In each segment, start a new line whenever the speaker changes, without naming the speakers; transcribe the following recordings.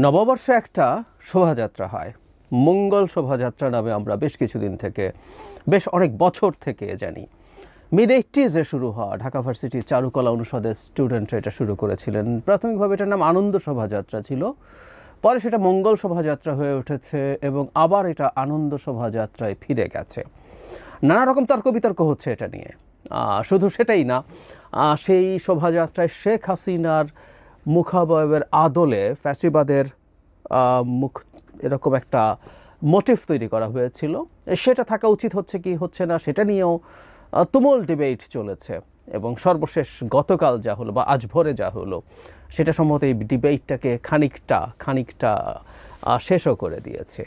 নববর্ষে একটা শোভাযাত্রা হয়। মঙ্গল শোভাযাত্রা নামে আমরা বেশ কিছুদিন থেকে, বেশ অনেক বছর থেকে জানি। মিড এইটিজে শুরু হওয়া ঢাকা ভার্সিটির চারুকলা অনুষদের স্টুডেন্টরা এটা শুরু করেছিলেন। প্রাথমিকভাবে এটার নাম আনন্দ শোভাযাত্রা ছিল। পরে সেটা মঙ্গল শোভাযাত্রা হয়ে উঠেছে এবং আবার এটা আনন্দ শোভাযাত্রায় ফিরে গেছে। নানা রকম তর্ক বিতর্ক হচ্ছে এটা নিয়ে। শুধু সেটাই না সেই শোভাযাত্রায় শেখ হাসিনার মুখাবয়বের আদলে ফ্যাসিবাদের মুখ, এরকম একটা মোটিভ তৈরি করা হয়েছিল। সেটা থাকা উচিত হচ্ছে কি, হচ্ছে না, সেটা নিয়েও তুমুল ডিবেট চলেছে। এবং সর্বশেষ গতকাল যা হলো বা আজ ভোরে যা হলো, সেটা সম্ভবত এই ডিবেটটাকে খানিকটা খানিকটা শেষও করে দিয়েছে।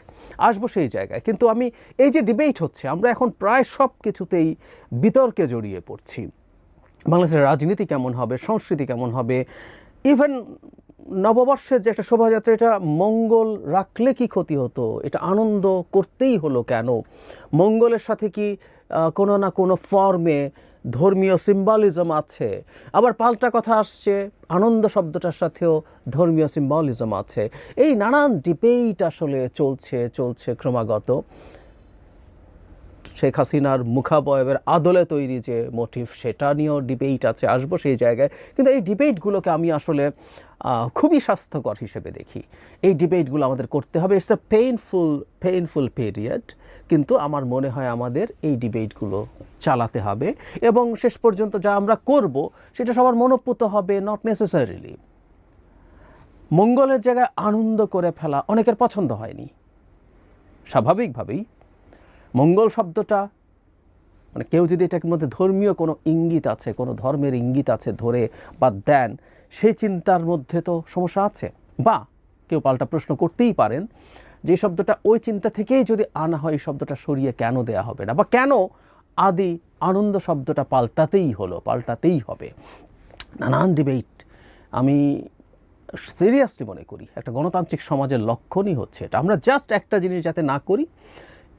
আসব সেই জায়গায়। কিন্তু আমি এই যে ডিবেট হচ্ছে, আমরা এখন প্রায় সব কিছুতেই বিতর্কে জড়িয়ে পড়ছি। বাংলাদেশের রাজনীতি কেমন হবে, সংস্কৃতি কেমন হবে ইভেন নববর্ষের যে একটা শোভাযাত্রা, এটা মঙ্গল রাখলে কি ক্ষতি হতো? এটা আনন্দ করতেই হলো কেন? মঙ্গলের সাথে কি কোনো না কোনো ফর্মে ধর্মীয় সিম্বলিজম আছে? আবার পাল্টা কথা আসছে, আনন্দ শব্দটার সাথেও ধর্মীয় সিম্বলিজম আছে। এই নানান ডিবেট আসলে চলছে চলছে ক্রমাগত। শেখ হাসিনার মুখাবয়বের আদলে তৈরি যে মোটিভ সেটা নিয়েও ডিবেট আছে, আসব সেই জায়গায়। কিন্তু এই ডিবেটগুলোকে আমি আসলে খুবই স্বাস্থ্যকর হিসেবে দেখি। এই ডিবেটগুলো আমাদের করতে হবে। It's a painful painful period কিন্তু আমার মনে হয় আমাদের এই ডিবেটগুলো চালাতে হবে। এবং শেষ পর্যন্ত যা আমরা করব, সেটা সবার মনোপুত হবে নট নেসেসারিলি মঙ্গলের জায়গায় আনন্দ করে ফেলা অনেকের পছন্দ হয়নি। স্বাভাবিকভাবেই মঙ্গল শব্দটা মানে কেউ যদি এটার মধ্যে ধর্মীয় কোনো ইঙ্গিত আছে, কোনো ধর্মের ইঙ্গিত আছে ধরে বা দেন, সেই চিন্তার মধ্যে তো সমস্যা আছে। বা কেউ পাল্টা প্রশ্ন করতেই পারেন যে শব্দটা ওই চিন্তা থেকেই যদি আনা হয়, এই শব্দটা সরিয়ে কেন দেয়া হবে না? বা কেন আদি আনন্দ শব্দটা পাল্টাতেই হলো, পাল্টাতেই হবে? নানান ডিবেট আমি সিরিয়াসলি মনে করি, একটা গণতান্ত্রিক সমাজের লক্ষণই হচ্ছে এটা। আমরা জাস্ট একটা জিনিস যাতে না করি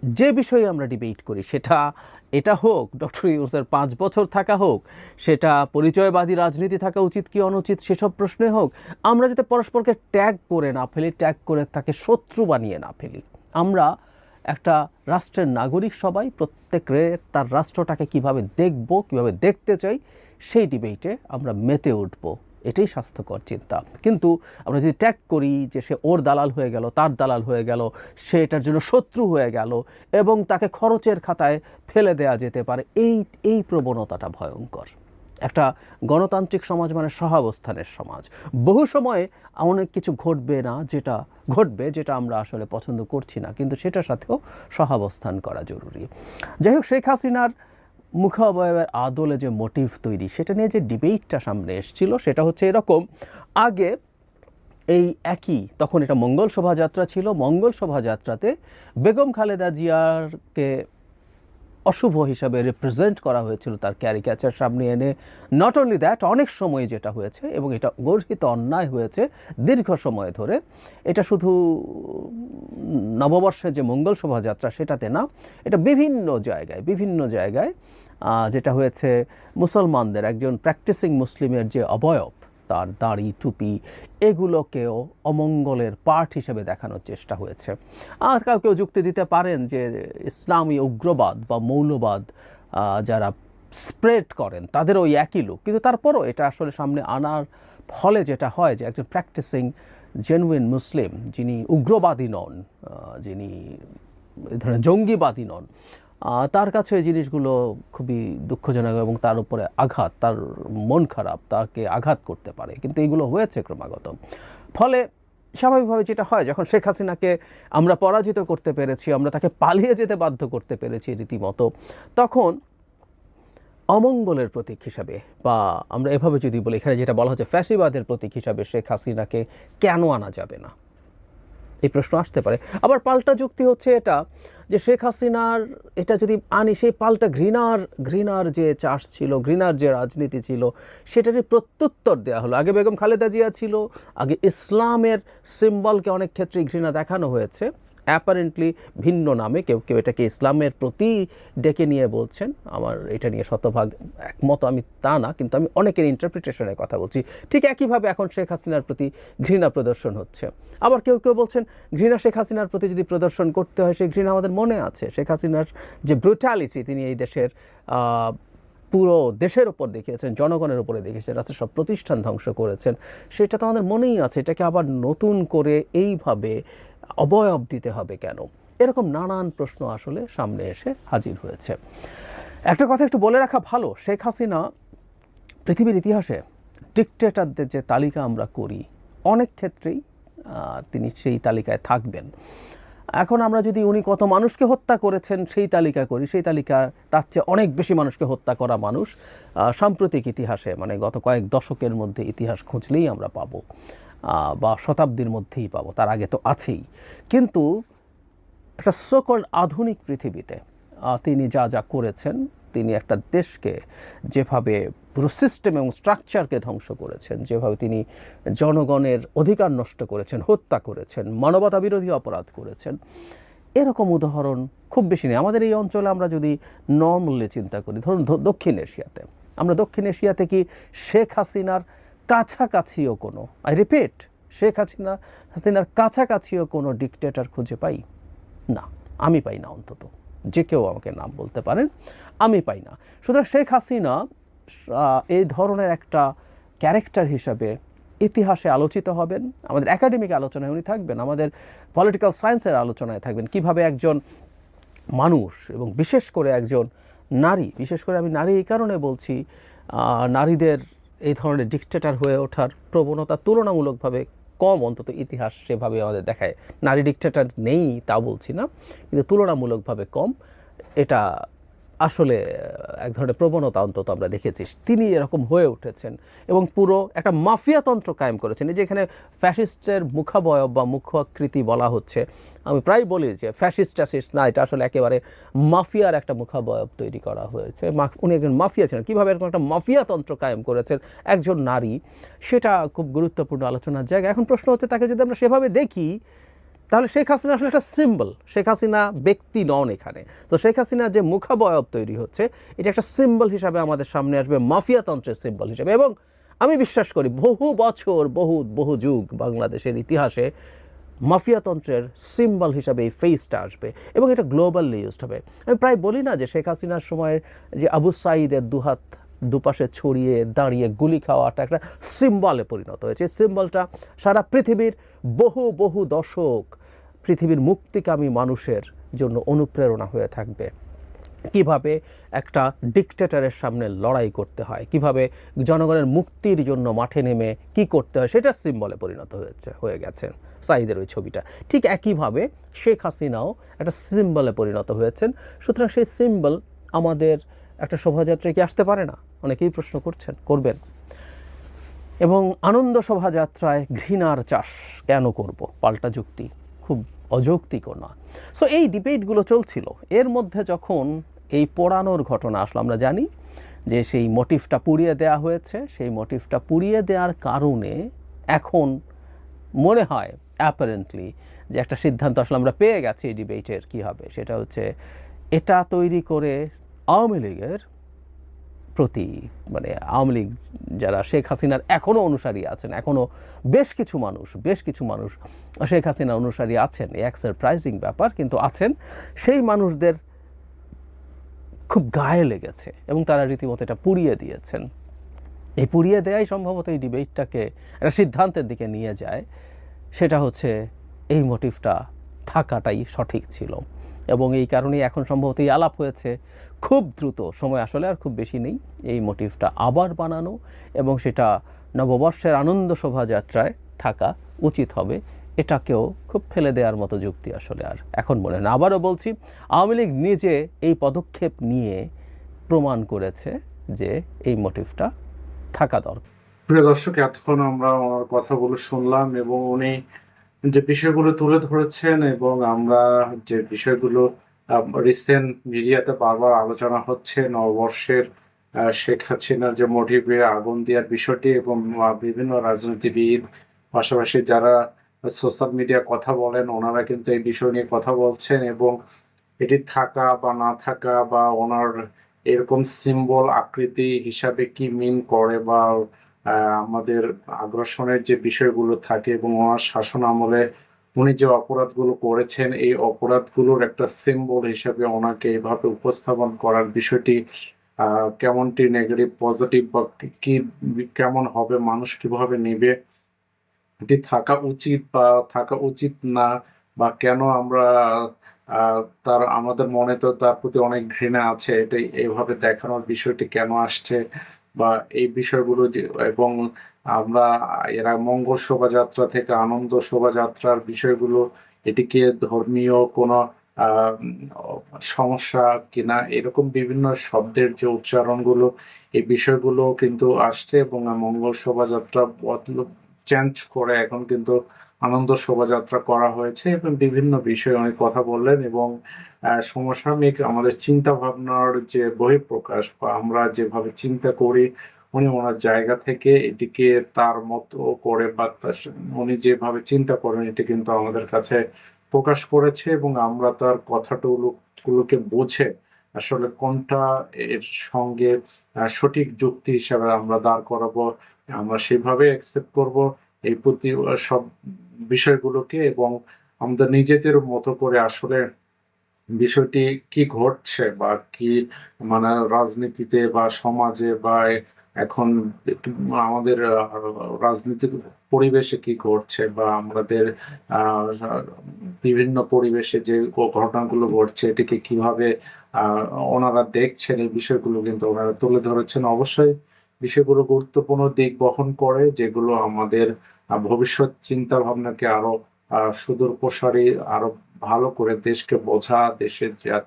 যে বিষয়ে আমরা ডিবেট করি, সেটা এটা হোক ডক্টর ইউসের পাঁচ বছর থাকা হোক, সেটা পরিচয়বাদী রাজনীতি থাকা উচিত কি অনুচিত, সেসব প্রশ্নে হোক, আমরা যাতে পরস্পরকে ট্যাগ করে না ফেলি ট্যাগ করে তাকে শত্রু বানিয়ে না ফেলি। আমরা একটা রাষ্ট্রের নাগরিক সবাই প্রত্যেকে তার রাষ্ট্রটাকে কীভাবে দেখব, কীভাবে দেখতে চাই, সেই ডিবেটে আমরা মেতে উঠব। এটাই স্বাস্থ্যকর চিন্তা। কিন্তু আমরা যদি ট্যাগ করি যে সে ওর দালাল হয়ে গেল, তার দালাল হয়ে গেল, সে এটার জন্য শত্রু হয়ে গেল এবং তাকে খরচের খাতায় ফেলে দেয়া যেতে পারে, এই এই প্রবণতাটা ভয়ঙ্কর। একটা গণতান্ত্রিক সমাজ মানে সহাবস্থানের সমাজ। বহু সময়ে অনেক কিছু ঘটবে না যেটা, ঘটবে যেটা আমরা আসলে পছন্দ করছি না, কিন্তু সেটার সাথেও সহাবস্থান করা জরুরি। যাই হোক, শেখ হাসিনার মুখাবয়বের আদলে যে মোটিভ তৈরি, সেটা নিয়ে যে ডিবেটটা সামনে এসেছিল, সেটা হচ্ছে এরকম। আগে এই একই, তখন এটা মঙ্গল শোভাযাত্রা ছিল। মঙ্গল শোভাযাত্রাতে বেগম খালেদা জিয়ারকে অশুভ হিসাবে রিপ্রেজেন্ট করা হয়েছিল তার ক্যারিক্যাচার সামনে এনে। নট অনলি দ্যাট অনেক সময় যেটা হয়েছে এবং এটা গর্হিত অন্যায় হয়েছে দীর্ঘ সময় ধরে। এটা শুধু নববর্ষে যে মঙ্গল শোভাযাত্রা সেটাতে না, এটা বিভিন্ন জায়গায় বিভিন্ন জায়গায় যেটা হয়েছে মুসলমানদের, একজন প্র্যাকটিসিং মুসলিমের যে অবয়ব তার দাড়ি, টুপি এগুলোকেও অমঙ্গলের পার্ট হিসেবে দেখানোর চেষ্টা হয়েছে। আর কেউ কেউ যুক্তি দিতে পারেন যে ইসলামী উগ্রবাদ বা মৌলবাদ যারা স্প্রেড করেন, তাদের ওই একই লোক কিন্তু তারপরও এটা আসলে সামনে আনার ফলে যেটা হয় যে একজন প্র্যাকটিসিং জেনুইন মুসলিম যিনি উগ্রবাদী নন যিনি ধরনের জঙ্গিবাদী নন তার কাছে এই জিনিসগুলো খুবই দুঃখজনক এবং তার উপরে আঘাত, তার মন খারাপ, তাকে আঘাত করতে পারে। কিন্তু এইগুলো হয়েছে ক্রমাগত। ফলে স্বাভাবিকভাবে যেটা হয়, যখন শেখ হাসিনাকে আমরা পরাজিত করতে পেরেছি, আমরা তাকে পালিয়ে যেতে বাধ্য করতে পেরেছি রীতিমতো, তখন অমঙ্গলের প্রতীক হিসাবে বা আমরা এভাবে যদি বলি, এখানে যেটা বলা হচ্ছে ফ্যাসিবাদের প্রতীক হিসাবে শেখ হাসিনাকে কেন আনা যাবে না? এই প্রশ্ন আসতে পারে। আবার পাল্টা যুক্তি হচ্ছে এটা, যে শেখ হাসিনার এটা যদি আনি, সেই পাল্টা ঘৃণার ঘৃণার যে চাষ ছিল, ঘৃণার যে রাজনীতি ছিল, সেটারই প্রত্যুত্তর দেওয়া হলো। আগে বেগম খালেদা জিয়া ছিল, আগে ইসলামের সিম্বলকে অনেক ক্ষেত্রেই ঘৃণা দেখানো হয়েছে। অ্যাপারেন্টলি ভিন্ন নামে কেউ কেউ এটাকে ইসলামের প্রতি ডেকে নিয়ে বলছেন। আমার এটা নিয়ে শতভাগ একমত আমি তা না, কিন্তু আমি অনেকের ইন্টারপ্রিটেশনের কথা বলছি। ঠিক একইভাবে এখন শেখ হাসিনার প্রতি ঘৃণা প্রদর্শন হচ্ছে। আবার কেউ কেউ বলছেন, ঘৃণা শেখ হাসিনার প্রতি যদি প্রদর্শন করতে হয়, সেই ঘৃণা আমাদের মনে আছে। শেখ হাসিনার যে ব্রুটালিটি তিনি এই দেশের পুরো দেশের ওপর দেখিয়েছেন, জনগণের উপরে দেখিয়েছেন, রাষ্ট্রের সব প্রতিষ্ঠান ধ্বংস করেছেন, সেটা তো আমাদের মনেই আছে। এটাকে আবার নতুন করে এইভাবে অবয়ব দিতে হবে কেন? এরকম নানান প্রশ্ন আসলে সামনে এসে হাজির হয়েছে। একটা কথা একটু বলে রাখা ভালো, শেখ হাসিনা পৃথিবীর ইতিহাসে ডিকটেটারদের যে তালিকা আমরা করি, অনেক ক্ষেত্রেই তিনি সেই তালিকায় থাকবেন। এখন আমরা যদি উনি কত মানুষকে হত্যা করেছেন, সেই তালিকা করি, সেই তালিকা, তার চেয়ে অনেক বেশি মানুষকে হত্যা করা মানুষ সাম্প্রতিক ইতিহাসে মানে গত কয়েক দশকের মধ্যে ইতিহাস খুঁজলেই আমরা পাবো। বা শতাব্দীর মধ্যেই পাবো, তার আগে তো আছেই। কিন্তু একটা সকল আধুনিক পৃথিবীতে তিনি যা যা করেছেন, তিনি একটা দেশকে যেভাবে পুরো সিস্টেম এবং স্ট্রাকচারকে ধ্বংস করেছেন, যেভাবে তিনি জনগণের অধিকার নষ্ট করেছেন, হত্যা করেছেন মানবতা বিরোধী অপরাধ করেছেন, এরকম উদাহরণ খুব বেশি নেই। আমাদের এই অঞ্চলে আমরা যদি নর্মালি চিন্তা করি, ধরুন দক্ষিণ এশিয়াতে, আমরা দক্ষিণ এশিয়াতে কি শেখ হাসিনার কাছাকাছিও কোনো। আই রিপিট শেখ হাসিনা, হাসিনার কাছাকাছিও কোনো ডিকটেটর খুঁজে পাই না। আমি পাই না অন্তত। যে কেউ আমাকে নাম বলতে পারেন, আমি পাই না। সুতরাং শেখ হাসিনা এই ধরনের একটা ক্যারেক্টার হিসাবে ইতিহাসে আলোচিত হবেন। আমাদের একাডেমিক আলোচনায় উনি থাকবেন, আমাদের পলিটিক্যাল সায়েন্সের আলোচনায় থাকবেন। কীভাবে একজন মানুষ এবং বিশেষ করে একজন নারী, বিশেষ করে আমি নারী এই কারণে বলছি নারীদের এই ধরনের ডিকটেটার হয়ে ওঠার প্রবণতা তুলনামূলকভাবে কম অন্তত ইতিহাস সেভাবে আমাদের দেখায়। নারী ডিকটেটার নেই, তা বলছি না। কিন্তু তুলনামূলকভাবে কম। এটা আসলে এক ধরনের প্রবণতা অন্তত আমরা দেখেছি। তিনি এরকম হয়ে উঠেছেন এবং পুরো একটা মাফিয়াতন্ত্র কায়েম করেছেন। এই যে এখানে ফ্যাসিস্টের মুখাবয়ব বা মুখাকৃতি বলা হচ্ছে, আমি প্রায় বলি যে ফ্যাসিস্ট না, এটা আসলে একেবারে মাফিয়ার একটা মুখাবয়ব তৈরি করা হয়েছে। উনি একজন মাফিয়া ছিলেন। কীভাবে এরকম একটা মাফিয়াতন্ত্র কায়েম করেছেন একজন নারী, সেটা খুব গুরুত্বপূর্ণ আলোচনার জায়গা। এখন প্রশ্ন হচ্ছে, তাকে যদি আমরা সেভাবে দেখি তাহলে শেখ হাসিনা আসলে একটা সিম্বল শেখ হাসিনা ব্যক্তি নন এখানে। তো শেখ হাসিনা যে মুখাবয়ব তৈরি হচ্ছে, এটা একটা সিম্বল হিসাবে আমাদের সামনে আসবে, মাফিয়াতন্ত্রের সিম্বল হিসাবে। এবং আমি বিশ্বাস করি বহু বছর, বহু বহু যুগ বাংলাদেশের ইতিহাসে মাফিয়াতন্ত্রের সিম্বল হিসাবে এই ফেসটা আসবে এবং এটা গ্লোবালি ইউজড হবে। আমি প্রায় বলি না যে শেখ হাসিনার সময় যে আবু সাইদের দুহাত দুপাশে ছড়িয়ে দাঁড়িয়ে গুলি খাওয়াটা একটা সিম্বলে পরিণত হয়েছে। সিম্বলটা সারা পৃথিবীর বহু বহু দশক পৃথিবীর মুক্তিকামী মানুষের জন্য অনুপ্রেরণা হয়ে থাকবে। কীভাবে একটা ডিকটেটরের সামনে লড়াই করতে হয়? কীভাবে জনগণের মুক্তির জন্য মাঠে নেমে কি করতে হয়? সেটার সিম্বলে পরিণত হয়েছে, হয়ে গেছে সাইদের ওই ছবিটা। ঠিক একইভাবে শেখ হাসিনাও একটা সিম্বলে পরিণত হয়েছেন। সুতরাং সেই সিম্বল আমাদের একটা শোভাযাত্রায় কি আসতে পারে না? অনেকেই প্রশ্ন করছেন, করবেন। এবং আনন্দ শোভাযাত্রায় ঘৃণার চাষ কেন করব? পাল্টা যুক্তি। খুব অযৌক্তিকও না। সো এই ডিবেটগুলো চলছিল। এর মধ্যে যখন এই পোড়ানোর ঘটনা আসলো, আমরা জানি যে সেই মোটিভটা পুড়িয়ে দেওয়া হয়েছে। সেই মোটিভটা পুড়িয়ে দেওয়ার কারণে এখন মনে হয় অ্যাপারেন্টলি যে একটা সিদ্ধান্ত আসলে আমরা পেয়ে গেছি এই ডিবেটের কী হবে। সেটা হচ্ছে, এটা তৈরি করে আওয়ামী লীগের প্রতি মানে আওয়ামী লীগ যারা, শেখ হাসিনার এখনও অনুসারী আছেন, এখনও বেশ কিছু মানুষ, বেশ কিছু মানুষ শেখ হাসিনার অনুসারী আছেন এক সারপ্রাইজিং ব্যাপার কিন্তু আছেন। সেই মানুষদের খুব গায়ে লেগেছে এবং তারা রীতিমতো এটা পুড়িয়ে দিয়েছেন। এই পুড়িয়ে দেয়াই সম্ভবত এই ডিবেটটাকে, একটা সিদ্ধান্তের দিকে নিয়ে যায়। সেটা হচ্ছে এই মোটিভটা থাকাটাই সঠিক ছিল এবং এই কারণেই এখন সম্ভবত এই আলাপ হয়েছে। খুব দ্রুত সময় আসলে আর খুব বেশি নেই। এই মোটিভটা আবার বানানো এবং সেটা নববর্ষের আনন্দ শোভাযাত্রায় থাকা উচিত হবে। এটাকেও খুব ফেলে দেওয়ার মতো যুক্তি আসলে আর এখন মনে না আবারও বলছি, আওয়ামী লীগ নিজে এই পদক্ষেপ নিয়ে প্রমাণ করেছে যে এই মোটিভটা থাকা দরকার।
প্রিয় দর্শক, এতক্ষণ আমরা ওনার কথাগুলো শুনলাম এবং উনি যে বিষয়গুলো তুলে ধরেছেন এবং আমরা যে বিষয়গুলো রিসেন্ট মিডিয়াতে বারবার আলোচনা হচ্ছে নববর্ষের শেখ হাসিনার যে মোটিভে আগুন দেওয়ার বিষয়টি এবং বিভিন্ন রাজনীতিবিদ, পাশাপাশি যারা সোশ্যাল মিডিয়া কথা বলেন, ওনারা কিন্তু এই বিষয় নিয়ে কথা বলছেন এবং এটি থাকা বা না থাকা বা ওনার এরকম সিম্বল আকৃতি হিসাবে কি মিন করে বা আমাদের আগ্রাসনের যে বিষয়গুলো থাকে এবং ওনার শাসন আমলে উনি যে অপরাধগুলো করেছেন, এই অপরাধগুলোর একটা সিম্বল হিসেবে ওনাকে এইভাবে উপস্থাপন করার বিষয়টি কেমনটি নেগেটিভ পজিটিভ বা কি- কেমন হবে, মানুষ কীভাবে নেবে, এটি থাকা উচিত বা থাকা উচিত না, বা কেন আমরা তার, আমাদের মনে তো তার প্রতি অনেক ঘৃণা আছে, এটাই, এভাবে দেখানোর বিষয়টি কেন আসছে? বা এই বিষয়গুলো যে, এবং আমরা এরা মঙ্গল শোভাযাত্রা থেকে আনন্দ শোভাযাত্রার বিষয়গুলো, এটিকে ধর্মীয় কোনো সমস্যা কিনা, এরকম বিভিন্ন শব্দের যে উচ্চারণগুলো, এই বিষয়গুলো কিন্তু আসছে এবং মঙ্গল শোভাযাত্রা বদল চেঞ্জ করে এখন কিন্তু আনন্দ শোভাযাত্রা করা হয়েছে এবং বিভিন্ন বিষয়ে অনেক কথা বললেন এবং সমসাময়িক আমাদের চিন্তা ভাবনার যে বহিঃপ্রকাশ বা আমরা যেভাবে চিন্তা করি, উনি ওনার জায়গা থেকে এটিকে তার মতো করে বা উনি যেভাবে চিন্তা করেন এটি কিন্তু আমাদের কাছে প্রকাশ করেছে এবং আমরা তার কথাগুলো গুলোকে বুঝে আসলে কোনটা এর সঙ্গে সঠিক যুক্তি হিসাবে আমরা দাঁড় করাবো, আমরা সেভাবে অ্যাকসেপ্ট করব এই প্রতি সব বিষয়গুলোকে এবং আমাদের নিজেদের মতো করে আসলে বিষয়টি কি ঘটছে বা কি মানে রাজনীতিতে বা সমাজে বা এখন আমাদের রাজনৈতিক পরিবেশে কি ঘটছে বা আমাদের বিভিন্ন পরিবেশে যে ঘটনাগুলো ঘটছে, এটিকে কীভাবে ওনারা দেখছেন, এই বিষয়গুলো কিন্তু ওনারা তুলে ধরেছেন। অবশ্যই বিষয়গুলো গুরুত্বপূর্ণ দিক বহন করে, যেগুলো আমাদের ভবিষ্যৎ চিন্তা ভাবনাকে আরও সুদূর প্রসারী, আরও ভালো করে দেশকে বোঝা, দেশের জাত-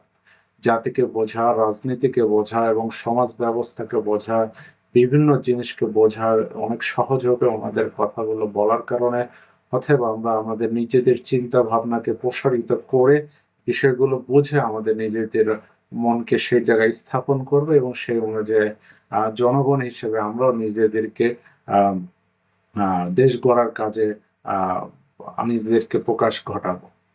জাতিকে বোঝা, রাজনীতিকে বোঝা এবং সমাজ ব্যবস্থাকে বোঝা, বিভিন্ন জিনিসকে বোঝার অনেক সহজ হবে আমাদের কথাগুলো বলার কারণে। অথবা আমরা আমাদের নিজেদের চিন্তা ভাবনাকে প্রসারিত করে বিষয়গুলো বুঝে আমাদের নিজেদের মনকে সেই জায়গায় স্থাপন করবে এবং সেই অনুযায়ী জনগণ হিসেবে আমরাও নিজেদেরকে দেশ গড়ার কাজে নিজেদেরকে প্রকাশ ঘটাবো।